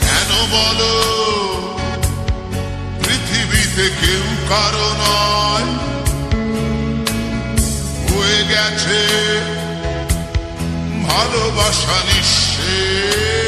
কেন বলো পৃথিবীতে কেউ নয়। হয়ে গেছে ভালোবাসা নিঃশেষ।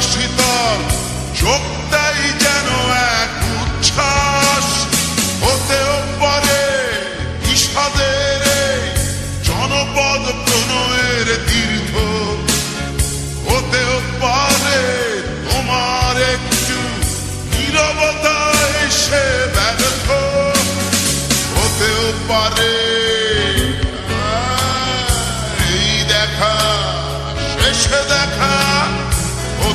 karşıdan çok değecek.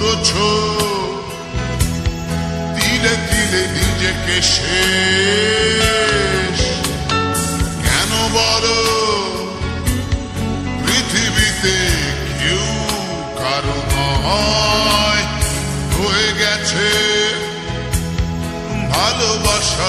করছ? তিলে তিলে নিজেকে শেষ। কেন বলো? পৃথিবীতে কেউ কারও হয়ে গেছে ভালোবাসা